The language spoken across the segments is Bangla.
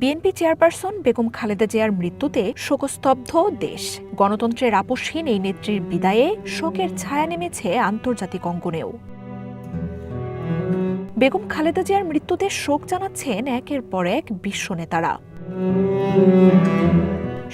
বিএনপি চেয়ারপারসন বেগম খালেদা জিয়ার মৃত্যুতে শোকস্তব্ধ দেশ। গণতন্ত্রের আপসহীন এই নেত্রীর বিদায়ে শোকের ছায়া নেমেছে আন্তর্জাতিক অঙ্গনেও। বেগম খালেদা জিয়ার মৃত্যুতে শোক জানাচ্ছেন একের পর এক বিশ্ব নেতারা।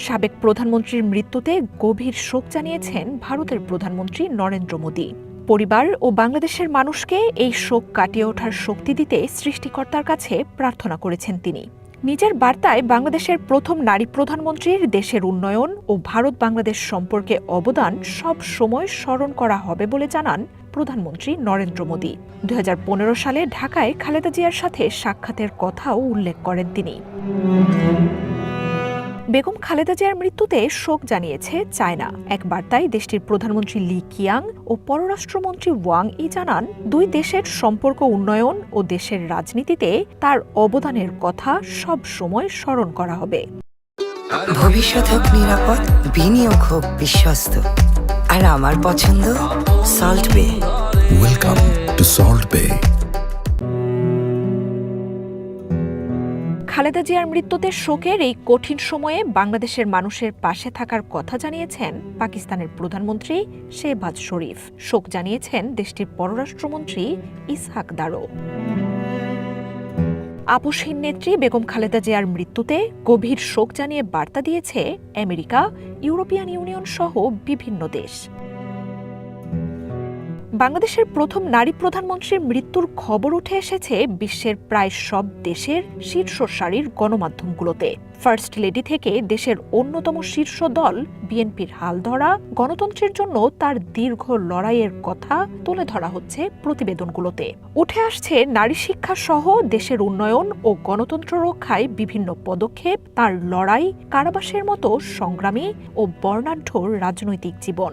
সাবেক প্রধানমন্ত্রীর মৃত্যুতে গভীর শোক জানিয়েছেন ভারতের প্রধানমন্ত্রী নরেন্দ্র মোদী। পরিবার ও বাংলাদেশের মানুষকে এই শোক কাটিয়ে ওঠার শক্তি দিতে সৃষ্টিকর্তার কাছে প্রার্থনা করেছেন তিনি। নিজের বার্তায় বাংলাদেশের প্রথম নারী প্রধানমন্ত্রীর দেশের উন্নয়ন ও ভারত বাংলাদেশ সম্পর্কে অবদান সব সময় স্মরণ করা হবে বলে জানান প্রধানমন্ত্রী নরেন্দ্র মোদী। দু হাজার পনেরো সালে ঢাকায় খালেদা জিয়ার সাথে সাক্ষাতের কথাও উল্লেখ করেন তিনি। বেগম খালেদা জিয়ার মৃত্যুতে শোক জানিয়েছে চায়না। এক বার্তায় দেশটির প্রধানমন্ত্রী লি কিয়াং ও পররাষ্ট্রমন্ত্রী ওয়াং ই জানান দুই দেশের সম্পর্ক উন্নয়ন ও দেশের রাজনীতিতে তার অবদানের কথা সব সময় স্মরণ করা হবে। ভবিষ্যৎ হোক নিরাপদ বিনিয়োগ হোক বিশ্বস্ত। আর আমার পছন্দ সল্ট বে Welcome to Salt Bay. Khaleda জিয়ার মৃত্যুতে শোকের এই কঠিন সময়ে বাংলাদেশের মানুষের পাশে থাকার কথা জানিয়েছেন পাকিস্তানের প্রধানমন্ত্রী শেহবাজ শরীফ। শোক জানিয়েছেন দেশটির পররাষ্ট্রমন্ত্রী ইসহাক দারো আপসহীন নেত্রী বেগম খালেদা জিয়ার মৃত্যুতে গভীর শোক জানিয়ে বার্তা দিয়েছে আমেরিকা, ইউরোপিয়ান ইউনিয়ন সহ বিভিন্ন দেশ। বাংলাদেশের প্রথম নারী প্রধানমন্ত্রীর মৃত্যুর খবর উঠে এসেছে বিশ্বের প্রায় সব দেশের শীর্ষ সারির গণমাধ্যমগুলোতে। ফার্স্ট লেডি থেকে দেশের অন্যতম শীর্ষ দল, বিএনপির হাল ধরা গণতন্ত্রের জন্য তার দীর্ঘ লড়াইয়ের কথা তুলে ধরা হচ্ছে প্রতিবেদনগুলোতে। উঠে আসছে নারী শিক্ষা সহ দেশের উন্নয়ন ও গণতন্ত্র রক্ষায় বিভিন্ন পদক্ষেপ, তার লড়াই, কারাবাসের মতো সংগ্রামী ও বর্ণাঢ্য রাজনৈতিক জীবন।